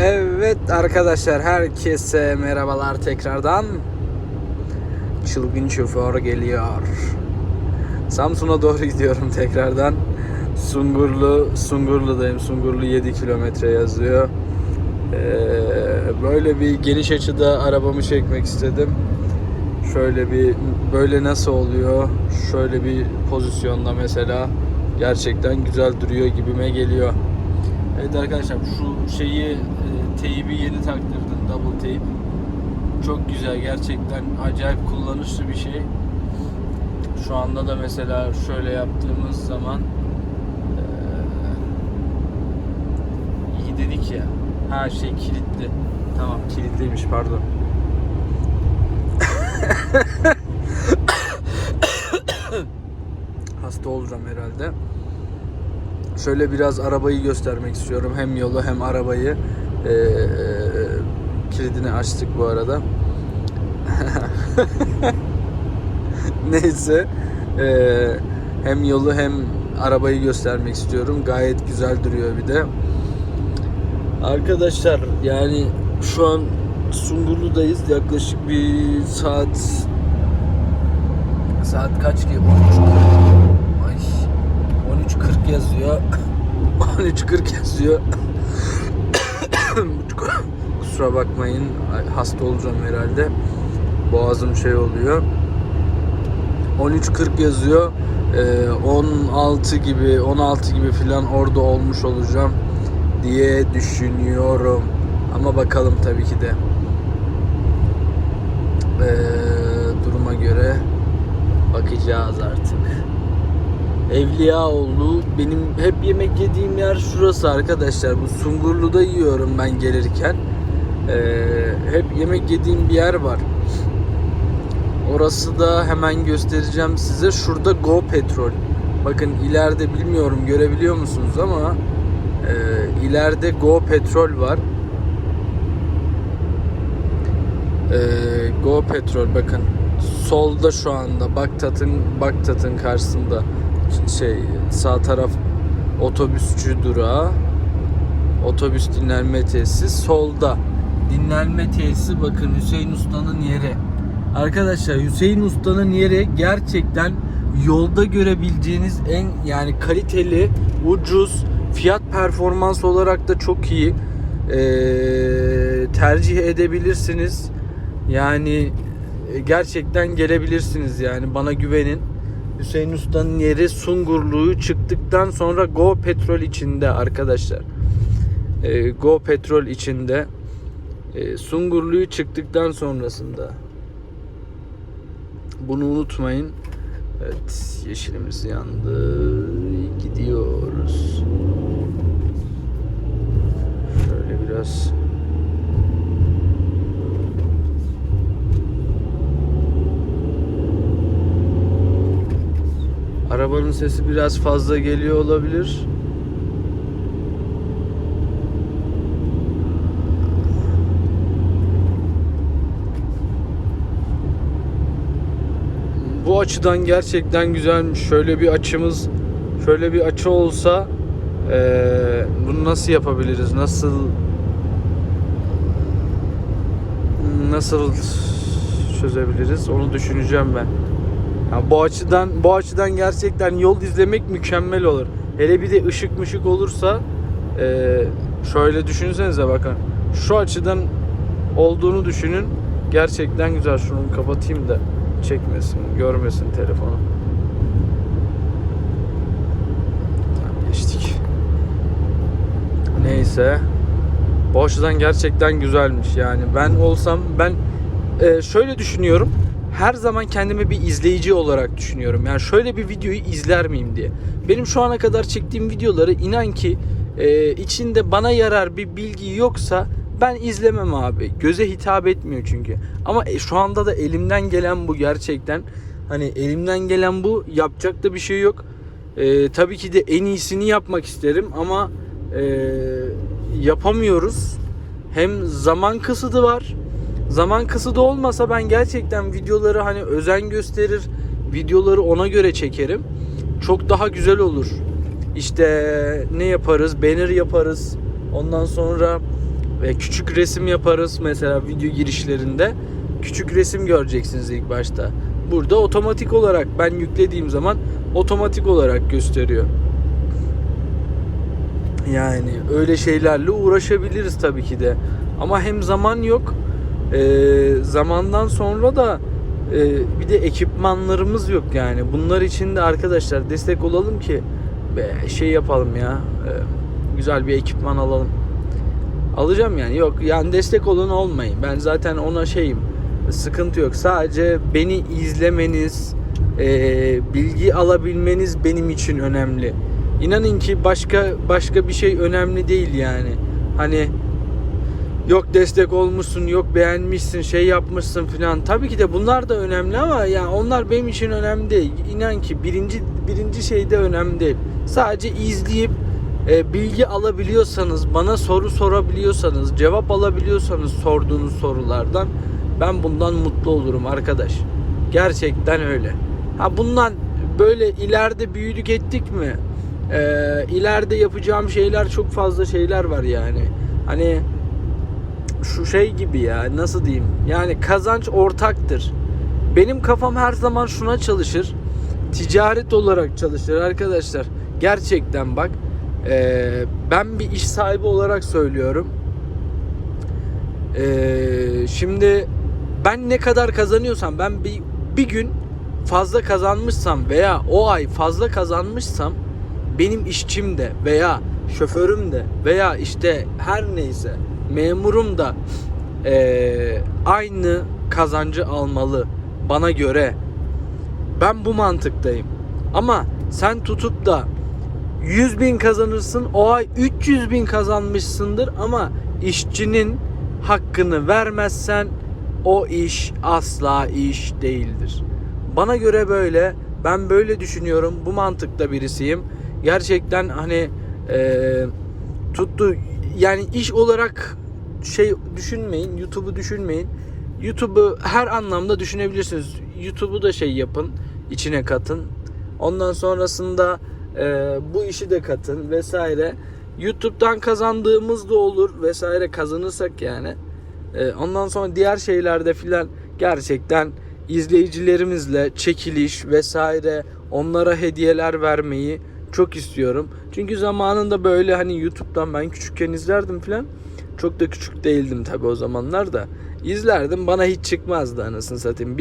Evet arkadaşlar herkese merhabalar tekrardan. Çılgın şoför geliyor. Samsun'a doğru gidiyorum tekrardan. Sungurlu, Sungurlu'dayım. Sungurlu 7 kilometre yazıyor. Ee, böyle bir geniş açıda arabamı çekmek istedim. Şöyle bir böyle nasıl oluyor? Şöyle bir pozisyonda mesela gerçekten güzel duruyor gibime geliyor. Evet arkadaşlar şu şeyi e, teybi yeni taktırdım double tape. Çok güzel gerçekten acayip kullanışlı bir şey. Şu anda da mesela şöyle yaptığımız zaman e, iyi dedik ya. Her şey kilitli. Tamam kilitliymiş pardon. Hasta olacağım herhalde. Şöyle biraz arabayı göstermek istiyorum. Hem yolu hem arabayı. Ee, kilidini açtık bu arada. Neyse. Ee, hem yolu hem arabayı göstermek istiyorum. Gayet güzel duruyor bir de. Arkadaşlar yani şu an Sungurlu'dayız. Yaklaşık bir saat saat kaç ki? 13.40 Ay 13.40 yazıyor. 13.40 yazıyor. Kusura bakmayın. Ay, Hasta olacağım herhalde. Boğazım şey oluyor. 13.40 yazıyor. Ee, 16 gibi 16 gibi filan orada olmuş olacağım diye düşünüyorum. Ama bakalım tabii ki de. Ee, duruma göre bakacağız artık. Evliyaoğlu benim hep yemek yediğim yer şurası arkadaşlar. Bu Sungurlu'da yiyorum ben gelirken. Ee, hep yemek yediğim bir yer var. Orası da hemen göstereceğim size. Şurada Go Petrol. Bakın ileride bilmiyorum görebiliyor musunuz ama e, ileride Go Petrol var. E, Go Petrol bakın solda şu anda Baktat'ın Baktat'ın karşısında şey sağ taraf otobüsçü durağı otobüs dinlenme tesisi solda dinlenme tesisi bakın Hüseyin Usta'nın yeri. Arkadaşlar Hüseyin Usta'nın yeri gerçekten yolda görebileceğiniz en yani kaliteli ucuz fiyat performans olarak da çok iyi Ee, tercih edebilirsiniz. Yani e, gerçekten gelebilirsiniz yani bana güvenin Hüseyin Usta'nın yeri Sungurlu'yu çıktıktan sonra Go Petrol içinde arkadaşlar. Ee, Go Petrol içinde. Ee, Sungurlu'yu çıktıktan sonrasında. Bunu unutmayın. Evet yeşilimiz yandı. Gidiyoruz. Şöyle biraz Arabanın sesi biraz fazla geliyor olabilir. Bu açıdan gerçekten güzelmiş. Şöyle bir açımız, şöyle bir açı olsa eee, bunu nasıl yapabiliriz? Nasıl nasıl çözebiliriz? Onu düşüneceğim ben. Ya bu açıdan bu açıdan gerçekten yol izlemek mükemmel olur. Hele bir de ışık mışık olursa eee, şöyle düşünsenize bakın. Şu açıdan olduğunu düşünün. Gerçekten güzel. Şunu kapatayım da çekmesin, görmesin telefonu. Geçtik. Neyse. Bu açıdan gerçekten güzelmiş yani. Ben olsam ben e, şöyle düşünüyorum. Her zaman kendimi bir izleyici olarak düşünüyorum. Yani şöyle bir videoyu izler miyim diye. Benim şu ana kadar çektiğim videoları inan ki e, içinde bana yarar bir bilgi yoksa ben izlemem abi. Göze hitap etmiyor çünkü. Ama e, şu anda da elimden gelen bu gerçekten. Hani elimden gelen bu. Yapacak da bir şey yok. E, tabii ki de en iyisini yapmak isterim ama e, yapamıyoruz. Hem zaman kısıtı var. Zaman kısıtı olmasa ben gerçekten videoları hani özen gösterir, videoları ona göre çekerim. Çok daha güzel olur. İşte ne yaparız? Banner yaparız. Ondan sonra Ve küçük resim yaparız mesela video girişlerinde. Küçük resim göreceksiniz ilk başta. Burada otomatik olarak ben yüklediğim zaman otomatik olarak gösteriyor. Yani öyle şeylerle uğraşabiliriz tabii ki de. Ama hem zaman yok. E, zamandan sonra da e, bir de ekipmanlarımız yok yani. Bunlar için de arkadaşlar destek olalım ki be, şey yapalım ya. e, güzel bir ekipman alalım. Alacağım yani. Yok yani destek olun olmayın. Ben zaten ona şeyim. Sıkıntı yok. Sadece beni izlemeniz, e, bilgi alabilmeniz benim için önemli. İnanın ki başka başka bir şey önemli değil yani. Hani yok destek olmuşsun, yok beğenmişsin, şey yapmışsın filan. Tabii ki de bunlar da önemli ama ya onlar benim için önemli değil. İnan ki birinci birinci şey de önemli değil. Sadece izleyip e, bilgi alabiliyorsanız, bana soru sorabiliyorsanız, cevap alabiliyorsanız sorduğunuz sorulardan ben bundan mutlu olurum arkadaş. Gerçekten öyle. Ha bundan böyle ileride büyüdük ettik mi? E, ileride yapacağım şeyler çok fazla şeyler var yani. Hani şu şey gibi ya nasıl diyeyim? Yani kazanç ortaktır. Benim kafam her zaman şuna çalışır. Ticaret olarak çalışır arkadaşlar. Gerçekten bak. Ee, ben bir iş sahibi olarak söylüyorum. Ee, şimdi ben ne kadar kazanıyorsam ben bir, bir gün fazla kazanmışsam veya o ay fazla kazanmışsam benim işçim de veya şoförüm de veya işte her neyse memurum da eee, aynı kazancı almalı bana göre. Ben bu mantıktayım. Ama sen tutup da 100 bin kazanırsın o ay 300 bin kazanmışsındır ama işçinin hakkını vermezsen o iş asla iş değildir. Bana göre böyle ben böyle düşünüyorum bu mantıkta birisiyim. Gerçekten hani eee, tuttu yani iş olarak şey düşünmeyin YouTube'u düşünmeyin. YouTube'u her anlamda düşünebilirsiniz. YouTube'u da şey yapın, içine katın. Ondan sonrasında e, bu işi de katın vesaire. YouTube'dan kazandığımız da olur vesaire kazanırsak yani. E, ondan sonra diğer şeylerde filan gerçekten izleyicilerimizle çekiliş vesaire onlara hediyeler vermeyi çok istiyorum. Çünkü zamanında böyle hani YouTube'dan ben küçükken izlerdim filan. Çok da küçük değildim tabi o zamanlar da. İzlerdim bana hiç çıkmazdı anasını satayım.